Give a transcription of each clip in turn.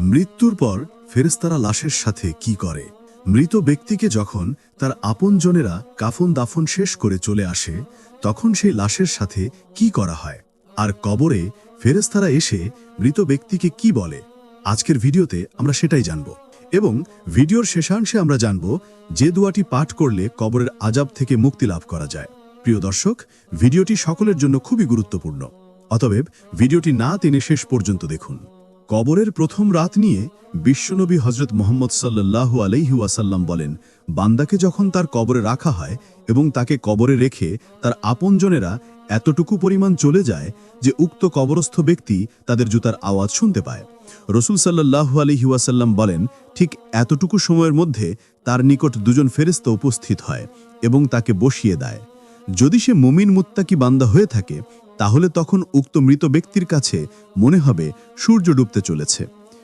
মৃত্যুর পর ফেরেস্তারা লাশের সাথে কি করে? মৃত ব্যক্তিকে যখন তার আপনজনেরা কাফন দাফন শেষ করে চলে আসে, তখন সেই লাশের সাথে কি করা হয়? আর কবরে ফেরেস্তারা এসে মৃত ব্যক্তিকে কি বলে? আজকের ভিডিওতে আমরা সেটাই জানব। এবং ভিডিওর শেষাংশে আমরা জানব যে দোয়াটি পাঠ করলে কবরের আজাব থেকে মুক্তি লাভ করা যায়। প্রিয় দর্শক, ভিডিওটি সকলের জন্য খুবই গুরুত্বপূর্ণ। অতএব, ভিডিওটি না টেনে শেষ পর্যন্ত দেখুন। কবরের প্রথম রাত নিয়ে বিশ্বনবী হজরত মোহাম্মদ সাল্লাল্লাহু আলাইহি ওয়াসাল্লাম বলেন, বান্দাকে যখন তার কবরে রাখা হয় এবং তাকে কবরে রেখে তার আপনজনেরা এতটুকু পরিমাণ চলে যায় যে উক্ত কবরস্থ ব্যক্তি তাদের জুতার আওয়াজ শুনতে পায়। রসুল সাল্লাল্লাহু আলাইহি ওয়াসাল্লাম বলেন, ঠিক এতটুকু সময়ের মধ্যে তার নিকট দুজন ফেরেস্তা উপস্থিত হয় এবং তাকে বসিয়ে দেয়। যদি সে মুমিন মুত্তাকি বান্দা হয়ে থাকে তাহলে তখন উক্ত মৃত ব্যক্তির কাছে মনে হবে সূর্য ডুবতে চলেছে।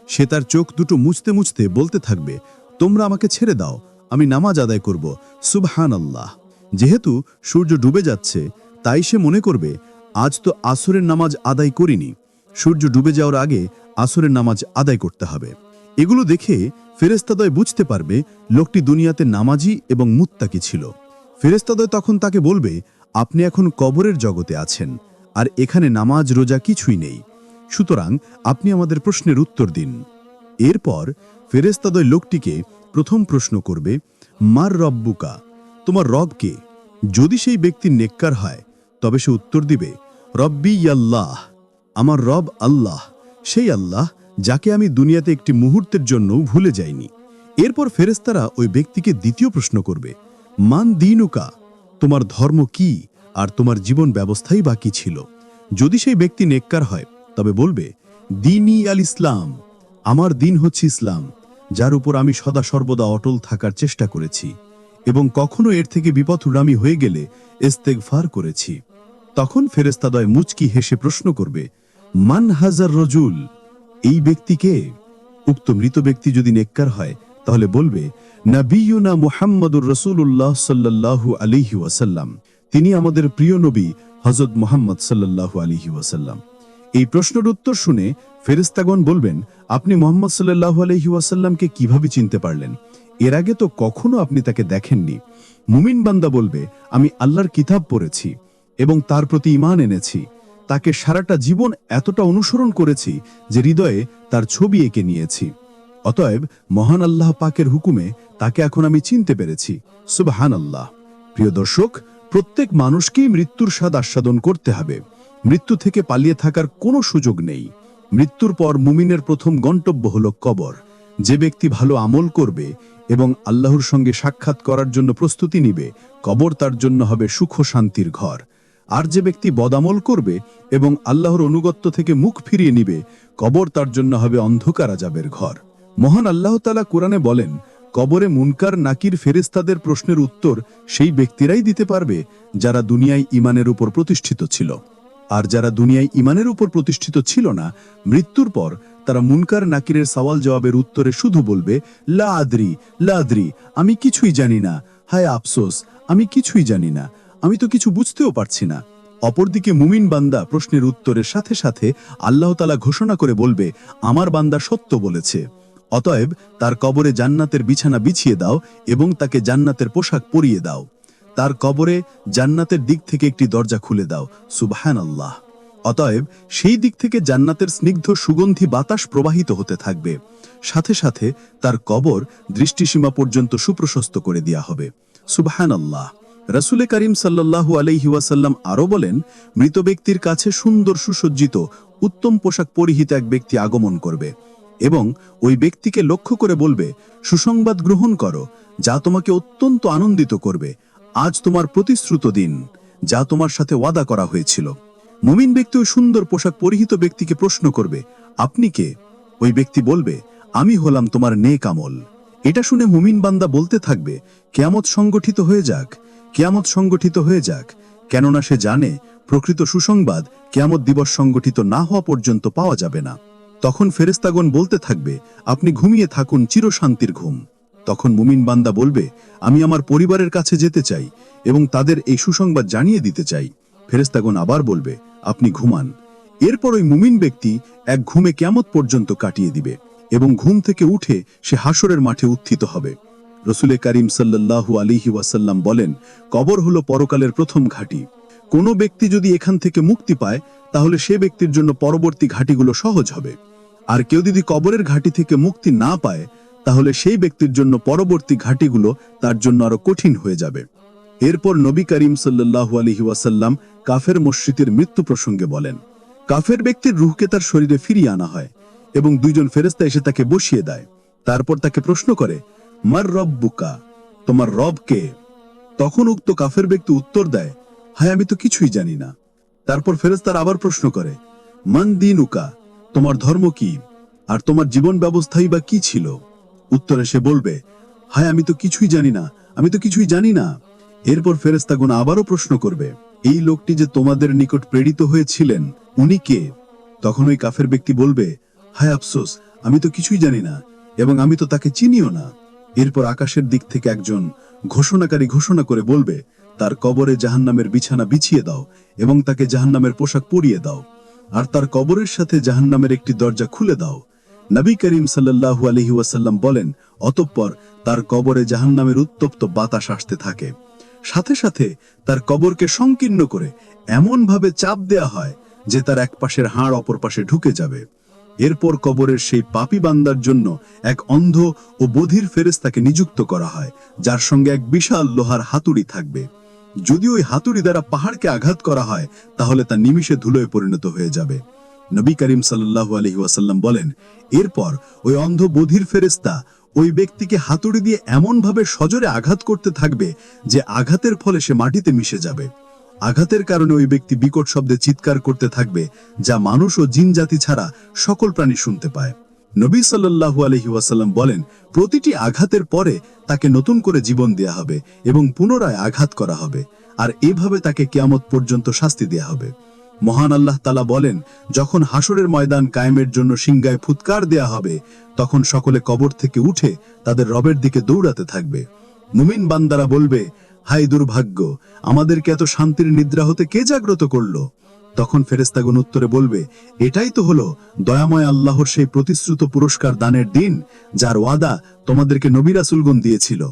সে তার চোখ দুটো মুছতে মুছতে বলতে থাকবে, তোমরা আমাকে ছেড়ে দাও, আমি নামাজ আদায় করব সুবহান আল্লাহ যেহেতু সূর্য ডুবে যাচ্ছে, তাই সে মনে করবে, আজ তো আসরের নামাজ আদায় করিনি। সূর্য ডুবে যাওয়ার আগে আসরের নামাজ আদায় করতে হবে। এগুলো দেখে ফেরেস্তাদয় বুঝতে পারবে লোকটি দুনিয়াতে নামাজি এবং মুত্তাকি ছিল। ফেরেস্তাদয় তখন তাকে বলবে, আপনি এখন কবরের জগতে আছেন। আর এখানে নামাজ, রোজা কিছুই নেই। সুতরাং আপনি আমাদের প্রশ্নের উত্তর দিন। এরপর ফেরেস্তাদয় লোকটিকে প্রথম প্রশ্ন করবে, মার রব্বুকা? তোমার রব কে? যদি সেই ব্যক্তি নেককার হয়, তবে সে উত্তর দিবে, রব্বি আল্লাহ, আমার রব আল্লাহ, সেই আল্লাহ যাকে আমি দুনিয়াতে একটি মুহূর্তের জন্য ভুলে যাইনি। এরপর ফেরেস্তারা ওই ব্যক্তিকে দ্বিতীয় প্রশ্ন করবে, মান দিনুকা? তোমার ধর্ম কি? আর তোমার জীবন ব্যবস্থাই বা কি ছিল। যদি সেই ব্যক্তি নেককার হয়, তবে বলবে, দিনই আল ইসলাম। আমার দিন হচ্ছে ইসলাম, যার উপর আমি সদা সর্বদা অটল থাকার চেষ্টা করেছি এবং কখনো এর থেকে বিপথুরামি হয়ে গেলে ইস্তেগফার করেছি। তখন ফেরেস্তাদয় মুচকি হেসে প্রশ্ন করবে, মান হাজার রজুল? এই ব্যক্তিকে উক্ত মৃত ব্যক্তি যদি নেককার হয়, তাহলে বলবে, নবিয়ুনা মুহাম্মদুর রসুল্লাহ সাল্লাল্লাহু আলিহি ওয়াসাল্লাম। তিনি আমাদের প্রিয় নবী হজরত মোহাম্মদ সাল্লাল্লাহু আলিহি ওয়াসাল্লাম। এই প্রশ্নের উত্তর শুনে ফেরেস্তাগণ বলবেন, আপনি মোহাম্মদ সাল্লাল্লাহু আলহি ওয়াসাল্লামকে কীভাবে চিনতে পারলেন? এর আগে তো কখনো আপনি তাকে দেখেননি। মুমিন বান্দা বলবে, আমি আল্লাহর কিতাব পড়েছি এবং তার প্রতি ইমান এনেছি। তাকে সারাটা জীবন এতটা অনুসরণ করেছি যে হৃদয়ে তার ছবি এঁকে নিয়েছি। অতএব মহান আল্লাহ পাকের হুকুমে তাকে এখন আমি চিনতে পেরেছি। সুবহান আল্লাহ প্রিয় দর্শক প্রত্যেক মানুষকেই মৃত্যুর স্বাদ আস্বাদন করতে হবে। মৃত্যু থেকে পালিয়ে থাকার কোনো সুযোগ নেই। মৃত্যুর পর মুমিনের প্রথম গন্তব্য হল কবর। যে ব্যক্তি ভালো আমল করবে এবং আল্লাহর সঙ্গে সাক্ষাৎ করার জন্য প্রস্তুতি নিবে, কবর তার জন্য হবে সুখ শান্তির ঘর। আর যে ব্যক্তি বদামল করবে এবং আল্লাহর অনুগত্য থেকে মুখ ফিরিয়ে নিবে, কবর তার জন্য হবে অন্ধকার আজাবের ঘর। মহান আল্লাহ তালা কোরআনে বলেন কবরে মুনকার নাকির ফেরেস্তাদের প্রশ্নের উত্তর সেই ব্যক্তিরাই দিতে পারবে, যারা দুনিয়ায় ইমানের উপর প্রতিষ্ঠিত ছিল। আর যারা দুনিয়ায় ইমানের উপর প্রতিষ্ঠিত ছিল না, মৃত্যুর পর তারা মুনকার নাকিরের সওয়াল জবাবের উত্তরে শুধু বলবে, লা আদ্রি লা আদ্রি, আমি কিছুই জানি না। হায় আফসোস, আমি কিছুই জানি না। আমি তো কিছু বুঝতেও পারছি না। অপরদিকে মুমিন বান্দা প্রশ্নের উত্তরের সাথে সাথে আল্লাহতালা ঘোষণা করে বলবে, আমার বান্দা সত্য বলেছে। অতএব তার কবরে জান্নাতের বিছানা বিছিয়ে দাও এবং তাকে জান্নাতের পোশাক পরিয়ে দাও। তার কবরে জান্নাতের দিক থেকে একটি দরজা খুলে দাও। সুবহান আল্লাহ অতএব সেই দিক থেকে জান্নাতের স্নিগ্ধ সুগন্ধি বাতাস প্রবাহিত হতে থাকবে। সাথে সাথে তার কবর দৃষ্টিসীমা পর্যন্ত সুপ্রশস্ত করে দেয়া হবে। সুবহান আল্লাহ রসুলে করিম সাল্লাল্লাহু আলাইহি ওয়াসাল্লাম আরও বলেন, মৃত ব্যক্তির কাছে সুন্দর সুসজ্জিত, উত্তম পোশাক পরিহিত এক ব্যক্তি আগমন করবে। এবং ওই ব্যক্তিকে লক্ষ্য করে বলবে, সুসংবাদ গ্রহণ করো, যা তোমাকে অত্যন্ত আনন্দিত করবে। আজ তোমার প্রতিশ্রুত দিন, যা তোমার সাথে ওয়াদা করা হয়েছিল। মুমিন ব্যক্তি ওই সুন্দর পোশাক পরিহিত ব্যক্তিকে প্রশ্ন করবে, আপনি কে? ওই ব্যক্তি বলবে, আমি হলাম তোমার নেক আমল। এটা শুনে মুমিন বান্দা বলতে থাকবে, কেয়ামত সংগঠিত হয়ে যাক, কেয়ামত সংগঠিত হয়ে যাক, কেননা সে জানে, প্রকৃত সুসংবাদ কেয়ামত দিবস সংগঠিত না হওয়া পর্যন্ত পাওয়া যাবে না। তখন ফেরেস্তাগণ বলতে থাকবে, আপনি ঘুমিয়ে থাকুন, চিরশান্তির ঘুম। তখন মুমিন বান্দা বলবে, আমি আমার পরিবারের কাছে যেতে চাই এবং তাদের এই সুসংবাদ জানিয়ে দিতে চাই। ফেরেস্তাগণ আবার বলবে, আপনি ঘুমান। এরপর ওই মুমিন ব্যক্তি এক ঘুমে কেমত পর্যন্ত কাটিয়ে দিবে এবং ঘুম থেকে উঠে সে হাসরের মাঠে উত্থিত হবে। রসুলে করিম সাল্লাল্লাহু আলিহি ওয়াসাল্লাম বলেন, কবর হলো পরকালের প্রথম ঘাঁটি। কোনো ব্যক্তি যদি এখান থেকে মুক্তি পায়, তাহলে সে ব্যক্তির জন্য পরবর্তী ঘাঁটিগুলো সহজ হবে। আর কেউ যদি কবরের ঘাঁটি থেকে মুক্তি না পায়, তাহলে সেই ব্যক্তির জন্য পরবর্তী ঘাঁটিগুলো তার জন্য আরও কঠিন হয়ে যাবে। এরপর নবী করিম সাল্লাল্লাহু আলহি ওয়াসাল্লাম কাফের মসজিদের মৃত্যু প্রসঙ্গে বলেন, কাফের ব্যক্তির রুহকে তার শরীরে ফিরিয়ে আনা হয় এবং দুইজন ফেরেস্তা এসে তাকে বসিয়ে দেয়। তারপর তাকে প্রশ্ন করে, মার রব বুকা? তোমার রব কে? তখন উক্ত কাফের ব্যক্তি উত্তর দেয়, হায়, আমি তো কিছুই জানি না। তারপর ফেরেস্তার আবার প্রশ্ন করে, মান দিন উকা তোমার ধর্ম কি? আর তোমার জীবন ব্যবস্থাই বা কি ছিল? উত্তরে সে বলবে, হায়, আমি তো কিছুই জানি না, আমি তো কিছুই জানি না। এরপর ফেরেস্তাগুন আবারও প্রশ্ন করবে, এই লোকটি যে তোমাদের নিকট প্রেরিত হয়েছিলেন, উনি কে? তখন ওই কাফের ব্যক্তি বলবে, হায়, আফসোস, আমি তো কিছুই জানি না, এবং আমি তো তাকে চিনিও না। এরপর আকাশের দিক থেকে একজন ঘোষণাকারী ঘোষণা করে বলবে, তার কবরে জাহান্নামের বিছানা বিছিয়ে দাও, এবং তাকে জাহান্নামের পোশাক পরিয়ে দাও। আর তার কবরের সাথে জাহান্নামের একটি দরজা খুলে দাও। নবী করিম সাল্লাল্লাহু আলহি ওয়াসাল্লাম বলেন, অতঃপর তার কবরে জাহান্নামের উত্তপ্ত বাতাস আসতে থাকে। সাথে সাথে তার কবরকে সংকীর্ণ করে এমনভাবে চাপ দেয়া হয় যে তার এক পাশের হাড় অপর পাশে ঢুকে যাবে। এরপর কবরের সেই পাপী বান্দার জন্য এক অন্ধ ও বধির ফেরেস্তাকে নিযুক্ত করা হয়, যার সঙ্গে এক বিশাল লোহার হাতুড়ি থাকবে। যদি ওই হাতুড়ি দ্বারা পাহাড়কে আঘাত করা হয়, তাহলে তা নিমিষে ধুলোয় পরিণত হয়ে যাবে। নবী করিম সাল্লাল্লাহু আলহি ওয়াসাল্লাম বলেন, এরপর ওই অন্ধ বধির ফেরেস্তা ওই ব্যক্তিকে হাতুড়ি দিয়ে এমনভাবে সজোরে আঘাত করতে থাকবে যে আঘাতের ফলে সে মাটিতে মিশে যাবে। আঘাতের কারণে ওই ব্যক্তি বিকট শব্দে চিৎকার করতে থাকবে, যা মানুষ ও জিন জাতি ছাড়া সকল প্রাণী শুনতে পায়। নবী সাল্লাল্লাহু আলহি ওয়াসাল্লাম বলেন, প্রতিটি আঘাতের পরে তাকে নতুন করে জীবন দেয়া হবে এবং পুনরায় আঘাত করা হবে, আর এভাবে তাকে কিয়ামত পর্যন্ত শাস্তি দেয়া হবে। মহান আল্লাহ তালা বলেন, যখন হাসরের ময়দান কায়েমের জন্য সিংগায় ফুৎকার দেয়া হবে, তখন সকলে কবর থেকে উঠে তাদের রবের দিকে দৌড়াতে থাকবে। মুমিন বান্দারা বলবে হাই দুর্ভাগ্য, আমাদেরকে এত শান্তির নিদ্রা হতে কে জাগ্রত করল? তখন ফেরেস্তাগুন উত্তরে বলবে, এটাই তো হলো দয়াময় আল্লাহর সেই প্রতিশ্রুত পুরস্কার দানের দিন, যার ওয়াদা তোমাদেরকে নবী রাসুলগুন দিয়েছিল।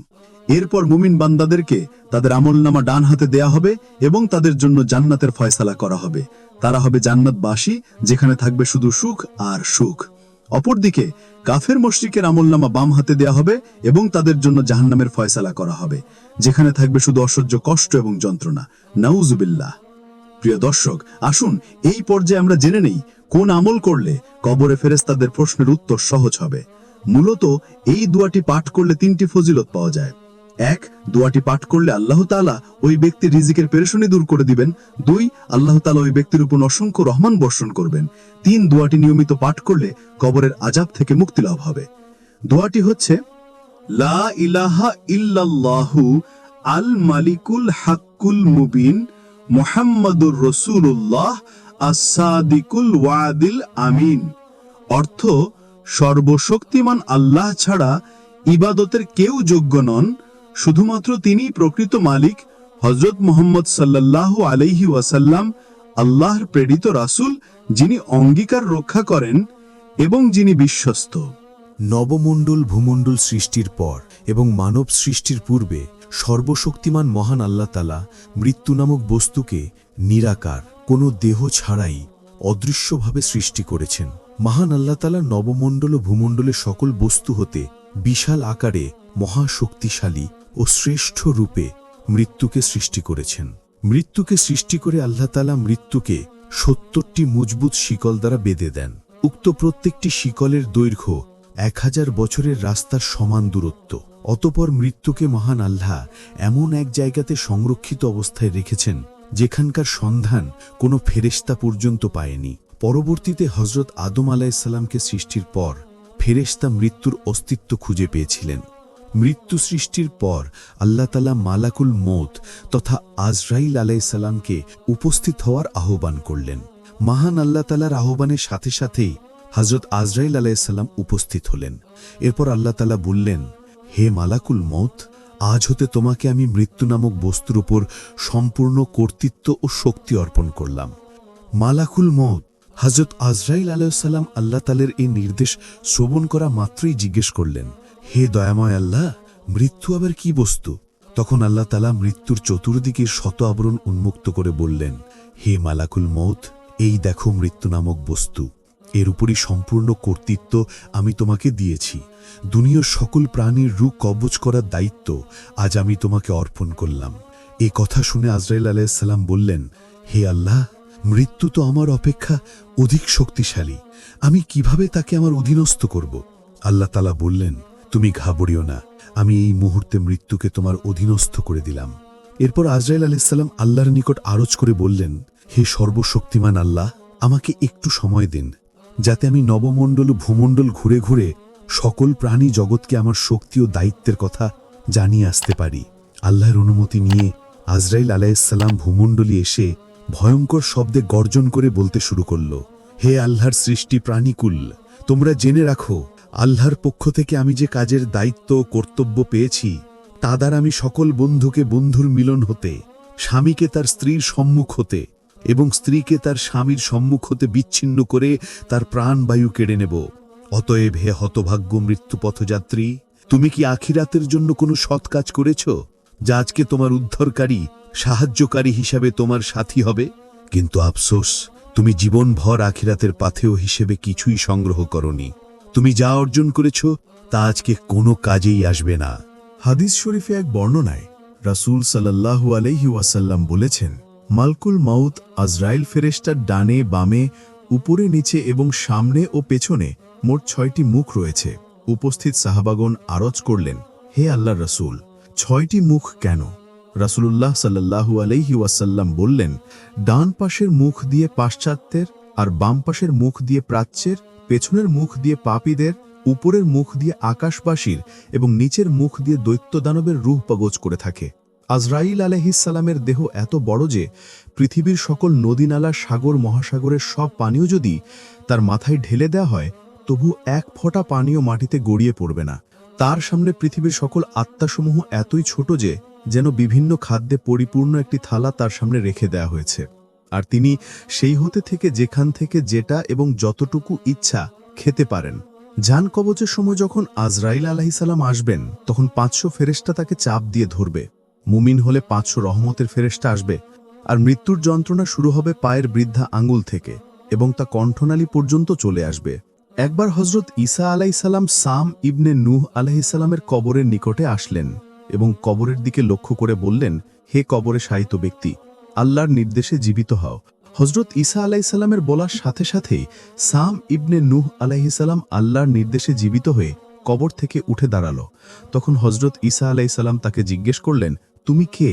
এরপর মুমিন বান্দাদেরকে তাদের আমলনামা ডান হাতে দেয়া হবে এবং তাদের জন্য জান্নাতের ফয়সালা করা হবে। তারা হবে জান্নাতবাসী, যেখানে থাকবে শুধু সুখ আর সুখ। অপরদিকে কাফের মশরিকের আমলনামা বাম হাতে দেয়া হবে এবং তাদের জন্য জাহান্নামের ফয়সালা করা হবে, যেখানে থাকবে শুধু অসহ্য কষ্ট এবং যন্ত্রণা। নাউজুবিল্লাহ। প্রিয় দর্শক, আসুন এই পর্যায়ে আমরা জেনে নেই কোন আমল করলে কবরে ফেরেস্তাদের প্রশ্নের উত্তর সহজ হবে। মূলত এই দুয়াটি পাঠ করলে তিনটি ফজিলত পাওয়া যায়। এক, দোয়াটি পাঠ করলে আল্লাহ তাআলা ওই ব্যক্তির রিজিকের পেরেশানি দূর করে দিবেন। দুই, আল্লাহ তাআলা ওই ব্যক্তির উপর অসংখ্য রহমান বর্ষণ করবেন। তিন, দোয়াটি নিয়মিত পাঠ করলে কবরের আজাব থেকে মুক্তি লাভ হবে। দোয়াটি হচ্ছে, লা ইলাহা ইল্লাল্লাহু আল মালিকুল হাক্কুল মুবিন। মুহাম্মাদুর রসুল্লাহ আসাদিকুল ওয়াদিল আমিন। অর্থ, সর্বশক্তিমান আল্লাহ ছাড়া ইবাদতের কেউ যোগ্য নন, শুধুমাত্র তিনি প্রকৃত মালিক হজরত মোহাম্মদ সাল্লাল্লাহু আলাইহি ওয়াসাল্লাম, আল্লাহর প্রেরিত রাসূল, যিনি অঙ্গীকার রক্ষা করেন এবং যিনি বিশ্বস্ত। নবমণ্ডল ভূমণ্ডল সৃষ্টির পর এবং মানব সৃষ্টির পূর্বে সর্বশক্তিমান মহান আল্লাহ তালা মৃত্যু নামক বস্তুকে নিরাকার, কোনো দেহ ছাড়াই অদৃশ্যভাবে সৃষ্টি করেছেন। মহান আল্লাহ তালা নবমণ্ডল ও ভূমণ্ডলের সকল বস্তু হতে বিশাল আকারে মহাশক্তিশালী ও শ্রেষ্ঠ রূপে মৃত্যুকে সৃষ্টি করেছেন। মৃত্যুকে সৃষ্টি করে আল্লাহ তালা মৃত্যুকে সত্তরটি মজবুত শিকল দ্বারা বেঁধে দেন। উক্ত প্রত্যেকটি শিকলের দৈর্ঘ্য এক হাজার বছরের রাস্তার সমান দূরত্ব। অতপর মৃত্যুকে মহান আল্লাহ এমন এক জায়গাতে সংরক্ষিত অবস্থায় রেখেছেন, যেখানকার সন্ধান কোনো ফেরেশতা পর্যন্ত পায়নি। পরবর্তীতে হজরত আদম আলাইসাল্লামকে সৃষ্টির পর ফেরেশতা মৃত্যুর অস্তিত্ব খুঁজে পেয়েছিলেন। মৃত্যু সৃষ্টির পর আল্লাহ তালা মালাকুল মৌত তথা আজরাইল আলাইসাল্লামকে উপস্থিত হওয়ার আহ্বান করলেন। মহান আল্লাহ তালার আহ্বানের সাথে সাথেই হজরত আজরাইল আলাইসাল্লাম উপস্থিত হলেন। এরপর আল্লাহ তালা বললেন হে মালাকুল মৌত আজ হতে তোমাকে আমি মৃত্যু নামক বস্তুর উপর সম্পূর্ণ কর্তৃত্ব ও শক্তি অর্পণ করলাম। মালাকুল মৌত হজরত আজরাইল আলাইসাল্লাম আল্লাহ তালের এই নির্দেশ শ্রবণ করা মাত্রই জিজ্ঞেস করলেন, হে দয়াময় আল্লাহ, মৃত্যু আবার কি বস্তু? তখন আল্লাহ তালা মৃত্যুর চতুর্দিকে শত আবরণ উন্মুক্ত করে বললেন, হে মালাকুল মৌত এই দেখো মৃত্যু নামক বস্তু। এর উপরই সম্পূর্ণ কর্তৃত্ব আমি তোমাকে দিয়েছি। দুনিয়ার সকল প্রাণীর রূপ কবচ করার দায়িত্ব আজ আমি তোমাকে অর্পণ করলাম। এ কথা শুনে আজরাইল আলাইসাল্লাম বললেন, হে আল্লাহ, মৃত্যু তো আমার অপেক্ষা অধিক শক্তিশালী। আমি কীভাবে তাকে আমার অধীনস্থ করব? আল্লাহ তালা বললেন, তুমি ঘাবড়িও না। আমি এই মুহূর্তে মৃত্যুকে তোমার অধীনস্থ করে দিলাম। এরপর আজরাইল আলাইসাল্লাম আল্লাহর নিকট আরজ করে বললেন, হে সর্বশক্তিমান আল্লাহ, আমাকে একটু সময় দিন। যাতে আমি নবমণ্ডল ভূমণ্ডল ঘুরে ঘুরে সকল প্রাণী জগৎকে আমার শক্তি ও দায়িত্বের কথা জানিয়ে আসতে পারি। আল্লাহর অনুমতি নিয়ে আজরাইল আলাইসাল্লাম ভূমণ্ডলী এসে ভয়ঙ্কর শব্দে গর্জন করে বলতে শুরু করল, হে আল্লাহর সৃষ্টি প্রাণীকুল, তোমরা জেনে রাখো, আল্লাহর পক্ষ থেকে আমি যে কাজের দায়িত্ব ও কর্তব্য পেয়েছি, তা দ্বারা আমি সকল বন্ধুকে বন্ধুর মিলন হতে, স্বামীকে তার স্ত্রীর সম্মুখ হতে এবং স্ত্রীকে তার স্বামীর সম্মুখ হতে বিচ্ছিন্ন করে তার প্রাণবায়ু কেড়ে নেব। অতএব হে হতভাগ্য মৃত্যু পথযাত্রী তুমি কি আখিরাতের জন্য কোনো সৎ কাজ করেছ, যা আজকে তোমার উদ্ধারকারী, সাহায্যকারী হিসাবে তোমার সাথী হবে? কিন্তু আফসোস, তুমি জীবনভর আখিরাতের পাথেও হিসেবে কিছুই সংগ্রহ করনি। তুমি যা অর্জন করেছ, তা আজকে কোনো কাজেই আসবে না। হাদিস শরীফে এক বর্ণনায় রাসূল সাল্লাল্লাহু আলাইহি ওয়াসাল্লাম বলেছেন মালকুল মাউত আজরাইল ফেরেশতার ডানে, বামে, উপরে, নিচে এবং সামনে ও পেছনে মোট ছয়টি মুখ রয়েছে। উপস্থিত সাহাবাগণ আরজ করলেন, হে আল্লাহ রসুল, ছয়টি মুখ কেন? রাসূলুল্লাহ সাল্লাল্লাহু আলাইহি ওয়াসাল্লাম বললেন, ডান পাশের মুখ দিয়ে পাশ্চাত্যের আর বাম পাশের মুখ দিয়ে প্রাচ্যের, পেছনের মুখ দিয়ে পাপীদের, উপরের মুখ দিয়ে আকাশবাসীর এবং নিচের মুখ দিয়ে দৈত্য দানবের রূহ পগজ করে থাকে। আজরাইল আলহিসাল্লামের দেহ এত বড় যে পৃথিবীর সকল নদীনালা, সাগর, মহাসাগরের সব পানীয় যদি তার মাথায় ঢেলে দেওয়া হয়, তবু এক ফোঁটা পানীয় মাটিতে গড়িয়ে পড়বে না। তার সামনে পৃথিবীর সকল আত্মাসমূহ এতই ছোট যে যেন বিভিন্ন খাদ্যে পরিপূর্ণ একটি থালা তার সামনে রেখে দেওয়া হয়েছে। আর তিনি সেই হতে থেকে যেখান থেকে যেটা এবং যতটুকু ইচ্ছা খেতে পারেন। জান কবচের সময় যখন আজরাইল আলাহিসাল্লাম আসবেন, তখন পাঁচশো ফেরেস্টা তাকে চাপ দিয়ে ধরবে। মুমিন হলে পাঁচশো রহমতের ফেরেস্টা আসবে, আর মৃত্যুর যন্ত্রণা শুরু হবে পায়ের বৃদ্ধা আঙ্গুল থেকে, এবং তা কণ্ঠনালী পর্যন্ত চলে আসবে। একবার হজরত ঈসা আলাইসাল্লাম সাম ইবনে নূহ আলাইসাল্লামের কবরের নিকটে আসলেন, এবং কবরের দিকে লক্ষ্য করে বললেন, হে কবরে শায়িত ব্যক্তি, আল্লাহর নির্দেশে জীবিত হও। হজরত ঈসা আলাইসাল্লামের বলার সাথে সাথেই সাম ইবনে নূহ আলাইসাল্লাম আল্লাহর নির্দেশে জীবিত হয়ে কবর থেকে উঠে দাঁড়াল। তখন হজরত ঈসা আলাইসাল্লাম তাকে জিজ্ঞেস করলেন তুমি কে?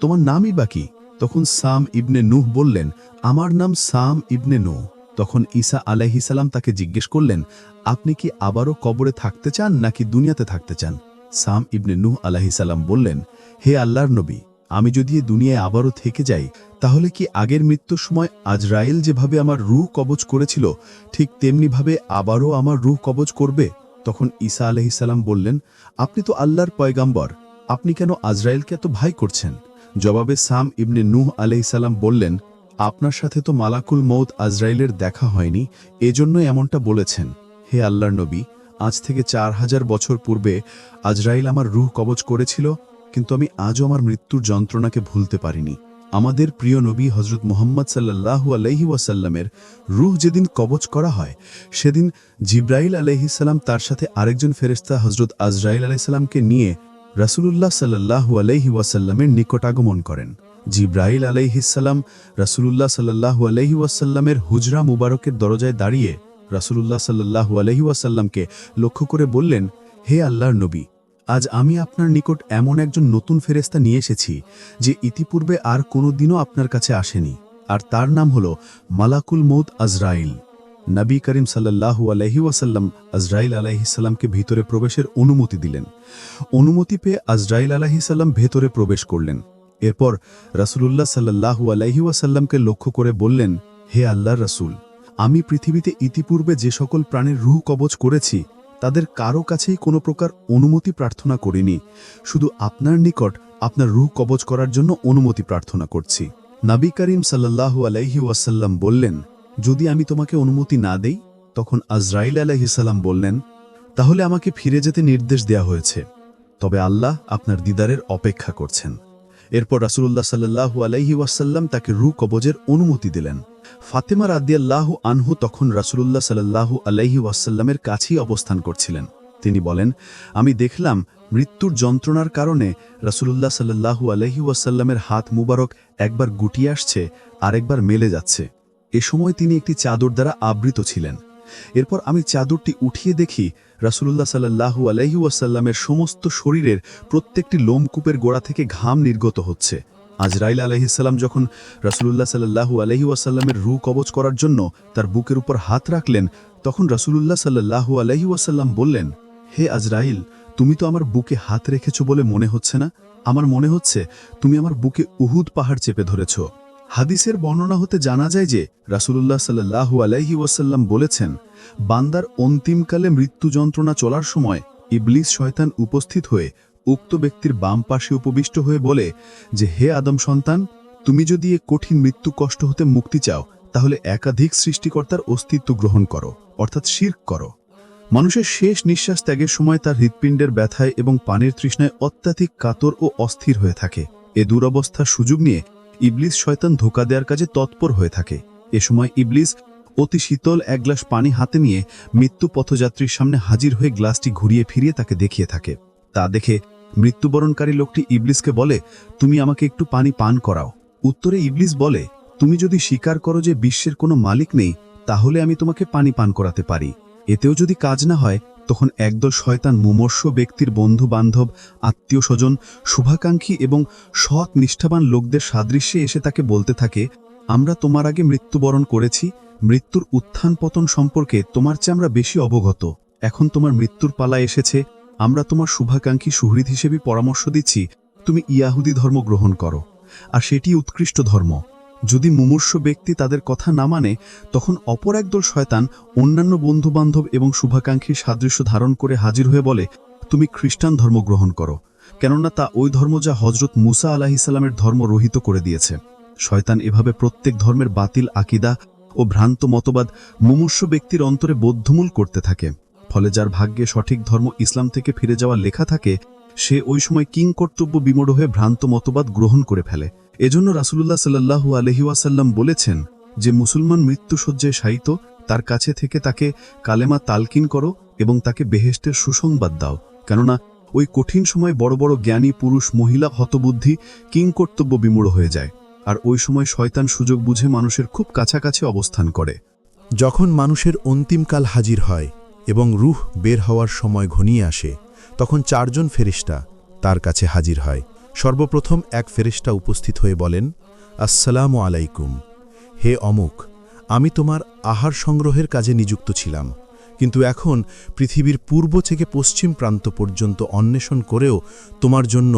তোমার নামই বাকি তখন সাম ইবনে নুহ বললেন, আমার নাম সাম ইবনে নূহ। তখন ঈসা আলাইহিসাল্লাম তাকে জিজ্ঞেস করলেন, আপনি কি আবারও কবরে থাকতে চান নাকি দুনিয়াতে থাকতে চান? সাম ইবনে নূহ আলাহিসাল্লাম বললেন, হে আল্লাহর নবী, আমি যদি দুনিয়ায় আবারও থেকে যাই, তাহলে কি আগের মৃত্যুর সময় আজরাইল যেভাবে আমার রুহ কবজ করেছিল, ঠিক তেমনিভাবে আবারও আমার রুহ কবজ করবে? তখন ঈসা আলহিসাল্লাম বললেন, আপনি তো আল্লাহর পয়গাম্বর আপনি কেন আজরাইলকে এত ভাই করছেন? জবাবে সাম ইবনে নূহ আলহিসাল্লাম বললেন, আপনার সাথে তো মালাকুল মৌত আজরাইলের দেখা হয়নি, এজন্য এমনটা বলেছেন। হে আল্লাহর নবী, আজ থেকে চার হাজার বছর পূর্বে আজরাইল আমার রুহ কবজ করেছিল, কিন্তু আমি আজও আমার মৃত্যুর যন্ত্রণাকে ভুলতে পারিনি। আমাদের প্রিয় নবী হজরত মোহাম্মদ সাল্লাহু আলহি ওয়াসাল্লামের রুহ যেদিন কবজ করা হয়, সেদিন জিব্রাইল আলহিসাল্লাম তার সাথে আরেকজন ফেরেস্তা হজরত আজরাইল আলাইসাল্লামকে নিয়ে রাসুলুল্লাহ সাল্লাহু আলহি ওয়াসাল্লামের নিকট আগমন করেন। জিব্রাইল আলাইহিসাল্লাম রাসুলুল্লাহ সাল্লাহু আলহি ওয়াসাল্লামের হুজরা মুবারকের দরজায় দাঁড়িয়ে রাসুলুল্লাহ সাল্লাহু আলহি ওয়াসাল্লামকে লক্ষ্য করে বললেন, হে আল্লাহর নবী, আজ আমি আপনার নিকট এমন একজন নতুন ফেরেস্তা নিয়ে এসেছি যে ইতিপূর্বে আর কোনোদিনও আপনার কাছে আসেনি। আর তার নাম হল মালাকুল মৌত আজরাইল। নবী করিম সাল্লাহু আলহি ওয়াসাল্লাম আজরাইল আলাইহিসাল্লামকে ভিতরে প্রবেশের অনুমতি দিলেন। অনুমতি পেয়ে আজরাইল আলাহিসাল্লাম ভেতরে প্রবেশ করলেন। এরপর রাসুলুল্লাহ সাল্লাহু আলহি ওয়াসাল্লামকে লক্ষ্য করে বললেন, হে আল্লাহর রাসূল, আমি পৃথিবীতে ইতিপূর্বে যে সকল প্রাণীর রুহ কবচ করেছি, তাদের কারও কাছেই কোনো প্রকার অনুমতি প্রার্থনা করিনি। শুধু আপনার নিকট আপনার রুহ কবচ করার জন্য অনুমতি প্রার্থনা করছি। নাবী করিম সাল্লাহু আলাইহি ওয়াসাল্লাম বললেন যদি আমি তোমাকে অনুমতি না দেই, তখন আজরাইল আলাইহিসাল্লাম বললেন, তাহলে আমাকে ফিরে যেতে নির্দেশ দেয়া হয়েছে। তবে আল্লাহ আপনার দিদারের অপেক্ষা করছেন। এরপর রাসূলুল্লাহ সাল্লাল্লাহু আলাইহি ওয়াসাল্লাম তাকে রু কবজের অনুমতি দিলেন। ফাতেমা রাদিয়াল্লাহু আনহু তখন রাসূলুল্লাহ সাল্লাল্লাহু আলাইহি ওয়াসাল্লামের কাছেই অবস্থান করছিলেন। তিনি বলেন, আমি দেখলাম মৃত্যুর যন্ত্রণার কারণে রাসূলুল্লাহ সাল্লাল্লাহু আলাইহি ওয়াসাল্লামের হাত মুবারক একবার গুটিয়ে আসছে, আরেকবার মেলে যাচ্ছে। এ সময় তিনি একটি চাদর দ্বারা আবৃত ছিলেন। এরপর আমি চাদরটি উঠিয়ে দেখি রাসূলুল্লাহ সাল্লাল্লাহু আলাইহি ওয়াসাল্লামের সমস্ত শরীরের প্রত্যেকটি লোমকূপের গোড়া থেকে ঘাম নির্গত হচ্ছে। আজরাইল আলাইহিসাল্লাম যখন রাসূলুল্লাহ সাল্লাল্লাহু আলাইহি ওয়াসাল্লামের রু কবজ করার জন্য তার বুকের উপর হাত রাখলেন, তখন রাসূলুল্লাহ সাল্লাল্লাহু আলাইহি ওয়াসাল্লাম বললেন, হে আজরাইল, তুমি তো আমার বুকে হাত রেখেছো বলে মনে হচ্ছে না? আমার মনে হচ্ছে তুমি আমার বুকে উহুদ পাহাড় চেপে ধরেছো। হাদিসের বর্ণনা হতে জানা যায় যে রাসূলুল্লাহ সাল্লাল্লাহু আলাইহি ওয়াসাল্লাম বলেছেন, বান্দার অন্তিমকালে মৃত্যু যন্ত্রণা চলার সময় ইবলিস শয়তান উপস্থিত হয়ে উক্ত ব্যক্তির বাম পাশে উপবিষ্ট হয়ে বলে যে, হে আদম সন্তান, তুমি যদি এ কঠিন মৃত্যু কষ্ট হতে মুক্তি চাও, তাহলে একাধিক সৃষ্টিকর্তার অস্তিত্ব গ্রহণ করো, অর্থাৎ শির্ক করো। মানুষের শেষ নিঃশ্বাস ত্যাগের সময় তার হৃৎপিণ্ডের ব্যথায় এবং পানির তৃষ্ণায় অত্যাধিক কাতর ও অস্থির হয়ে থাকে। এ দুরবস্থার সুযোগ নিয়ে ইবলিস শয়তান ধোকা দেওয়ার কাজে তৎপর হয়ে থাকে। এ সময় ইবলিস অতি শীতল এক গ্লাস পানি হাতে নিয়ে মৃত্যু পথযাত্রীর সামনে হাজির হয়ে গ্লাসটি ঘুরিয়ে ফিরিয়ে তাকে দেখিয়ে থাকে। তা দেখে মৃত্যুবরণকারী লোকটি ইবলিসকে বলে, তুমি আমাকে একটু পানি পান করাও। উত্তরে ইবলিস বলে, তুমি যদি স্বীকার করো যে বিশ্বের কোনো মালিক নেই, তাহলে আমি তোমাকে পানি পান করাতে পারি। এতেও যদি কাজ না হয় তখন একদল শয়তান মুমর্ষ ব্যক্তির বন্ধু বান্ধব আত্মীয় স্বজন শুভাকাঙ্ক্ষী এবং সৎ নিষ্ঠাবান লোকদের সাদৃশ্যে এসে তাকে বলতে থাকে, আমরা তোমার আগে মৃত্যুবরণ করেছি, মৃত্যুর উত্থান পতন সম্পর্কে তোমার চেয়ে আমরা বেশি অবগত। এখন তোমার মৃত্যুর পালা এসেছে, আমরা তোমার শুভাকাঙ্ক্ষী সুহৃদ হিসেবে পরামর্শ দিচ্ছি, তুমি ইয়াহুদি ধর্ম গ্রহণ করো, আর সেটি উৎকৃষ্ট ধর্ম। যদি মুমূর্ষ ব্যক্তি তাদের কথা না মানে তখন অপর একদল শয়তান অন্যান্য বন্ধুবান্ধব এবং শুভাকাঙ্ক্ষীর সাদৃশ্য ধারণ করে হাজির হয়ে বলে, তুমি খ্রিস্টান ধর্ম গ্রহণ করো। কেননা তা ওই ধর্ম যা হজরত মুসা আলাহিসাল্লামের ধর্ম রহিত করে দিয়েছে। শয়তান এভাবে প্রত্যেক ধর্মের বাতিল আকিদা ও ভ্রান্ত মতবাদ মুমূর্ষ ব্যক্তির অন্তরে বদ্ধমূল করতে থাকে। ফলে যার ভাগ্যে সঠিক ধর্ম ইসলাম থেকে ফিরে যাওয়া লেখা থাকে, সে ওই সময় কিং কর্তব্য বিমূঢ় হয়ে ভ্রান্ত মতবাদ গ্রহণ করে ফেলে। এজন্য রাসূলুল্লাহ সাল্লাল্লাহু আলহি ওয়াসাল্লাম বলেছেন যে মুসলমান মৃত্যুসজ্জায় শায়িত, তার কাছে থেকে তাকে কালেমা তালকিন করো এবং তাকে বেহেস্টের সুসংবাদ দাও। কেননা, ওই কঠিন সময় বড় বড় জ্ঞানী পুরুষ, মহিলা, হতবুদ্ধি কিং কর্তব্য বিমূঢ় হয়ে যায়। আর ওই সময় শয়তান সুযোগ বুঝে মানুষের খুব কাছাকাছি অবস্থান করে। যখন মানুষের অন্তিমকাল হাজির হয় এবং রুহ বের হওয়ার সময় ঘনিয়ে আসে, তখন চারজন ফেরিস্তা তার কাছে হাজির হয়। সর্বপ্রথম এক ফেরিস্তা উপস্থিত হয়ে বলেন, আসসালামু আলাইকুম। হে অমুক, আমি তোমার আহার সংগ্রহের কাজে নিযুক্ত ছিলাম, কিন্তু এখন পৃথিবীর পূর্ব থেকে পশ্চিম প্রান্ত পর্যন্ত অন্বেষণ করেও তোমার জন্য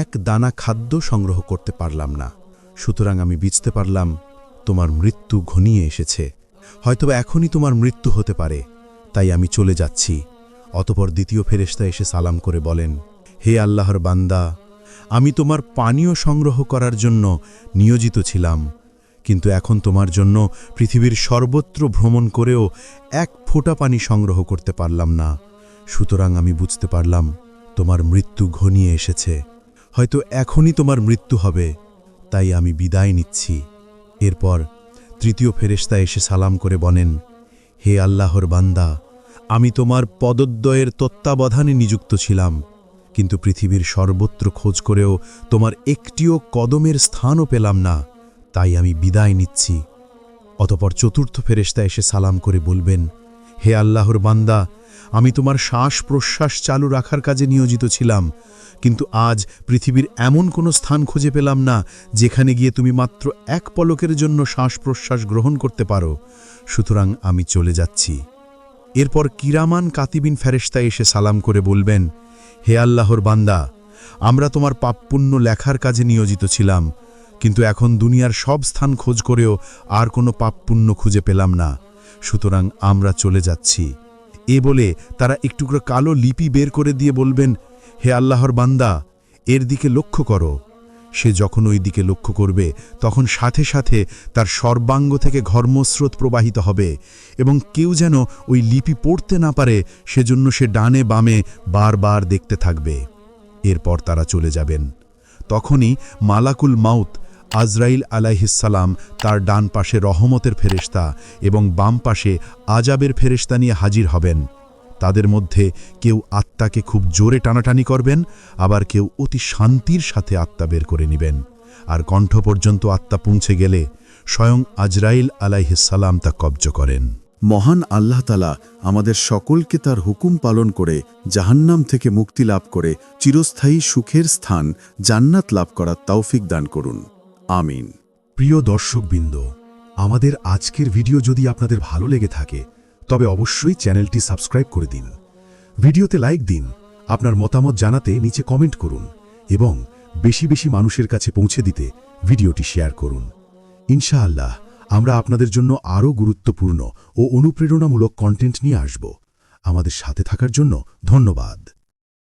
এক দানা খাদ্য সংগ্রহ করতে পারলাম না। সুতরাং আমি বুঝতে পারলাম তোমার মৃত্যু ঘনিয়ে এসেছে। হয়তোবা এখনই তোমার মৃত্যু হতে পারে, তাই আমি চলে যাচ্ছি। অতপর দ্বিতীয় ফেরেশতা এসে সালাম করে বলেন, হে আল্লাহর বান্দা আমি তোমার পানীয় সংগ্রহ করার জন্য নিয়োজিত ছিলাম। কিন্তু এখন তোমার জন্য পৃথিবীর সর্বত্র ভ্রমণ করেও এক ফোঁটা পানি সংগ্রহ করতে পারলাম না। সুতরাং আমি বুঝতে পারলাম, তোমার মৃত্যু ঘনিয়ে এসেছে। হয়তো এখনই তোমার মৃত্যু হবে, তাই আমি বিদায় নিচ্ছি। এরপর তৃতীয় ফেরেশতা এসে সালাম করে বলেন, হে আল্লাহর বান্দা, আমি তোমার পদদ্বয়ের তত্ত্বাবধানে নিযুক্ত ছিলাম। কিন্তু পৃথিবীর সর্বত্র খোঁজ করেও তোমার একটিও কদমের স্থানও পেলাম না। তাই আমি বিদায় নিচ্ছি। অতপর চতুর্থ ফেরেশতা এসে সালাম করে বলবেন, হে আল্লাহর বান্দা, আমি তোমার শ্বাস প্রশ্বাস চালু রাখার কাজে নিয়োজিত ছিলাম, কিন্তু আজ পৃথিবীর এমন কোনো স্থান খুঁজে পেলাম না, যেখানে গিয়ে তুমি মাত্র এক পলকের জন্য শ্বাস প্রশ্বাস গ্রহণ করতে পারো। সুতরাং আমি চলে যাচ্ছি। এরপর কিরামান কাতিবিন ফেরেশতা এসে সালাম করে বলবেন হে আল্লাহর বান্দা, আমরা তোমার পাপপুণ্য লেখার কাজে নিয়োজিত ছিলাম, কিন্তু এখন দুনিয়ার সব স্থান খোঁজ করেও আর কোনো পাপপুণ্য খুঁজে পেলাম না। সুতরাং আমরা চলে যাচ্ছি। এ বলে তারা একটুকরো কালো লিপি বের করে দিয়ে বলবেন, হে আল্লাহর বান্দা, এর দিকে লক্ষ্য করো। সে যখন ওই দিকে লক্ষ্য করবে, তখন সাথে সাথে তার সর্বাঙ্গ থেকে ঘর্মস্রোত প্রবাহিত হবে এবং কেউ যেন ওই লিপি পড়তে না পারে, সেজন্য সে ডানে বামে বারবার দেখতে থাকবে। এরপর তারা চলে যাবেন। তখনই মালাকুল মাউত আজরাইল আলাইহিসালাম তার ডান পাশে রহমতের ফেরেশতা এবং বাম পাশে আজাবের ফেরেশতা নিয়ে হাজির হবেন। তাদের মধ্যে কেউ আত্মাকে খুব জোরে টানাটানি করবেন আবার কেউ অতি শান্তির সাথে আত্মা বের করে নেবেন। আর কণ্ঠ পর্যন্ত আত্মা পৌঁছে গেলে স্বয়ং আজরাইল আলাইহিসালাম তা কব্জ করেন। মহান আল্লাহ তালা আমাদের সকলকে তার হুকুম পালন করে জাহান্নাম থেকে মুক্তি লাভ করে চিরস্থায়ী সুখের স্থান জান্নাত লাভ করার তৌফিক দান করুন। আমিন। প্রিয় দর্শকবৃন্দ আমাদের আজকের ভিডিও যদি আপনাদের ভালো লেগে থাকে তবে অবশ্যই চ্যানেলটি সাবস্ক্রাইব করে দিন। ভিডিওতে লাইক দিন, আপনার মতামত জানাতে নিচে কমেন্ট করুন এবং বেশি বেশি মানুষের কাছে পৌঁছে দিতে ভিডিওটি শেয়ার করুন। ইনশাআল্লাহ, আমরা আপনাদের জন্য আরও গুরুত্বপূর্ণ ও অনুপ্রেরণামূলক কন্টেন্ট নিয়ে আসব। আমাদের সাথে থাকার জন্য ধন্যবাদ।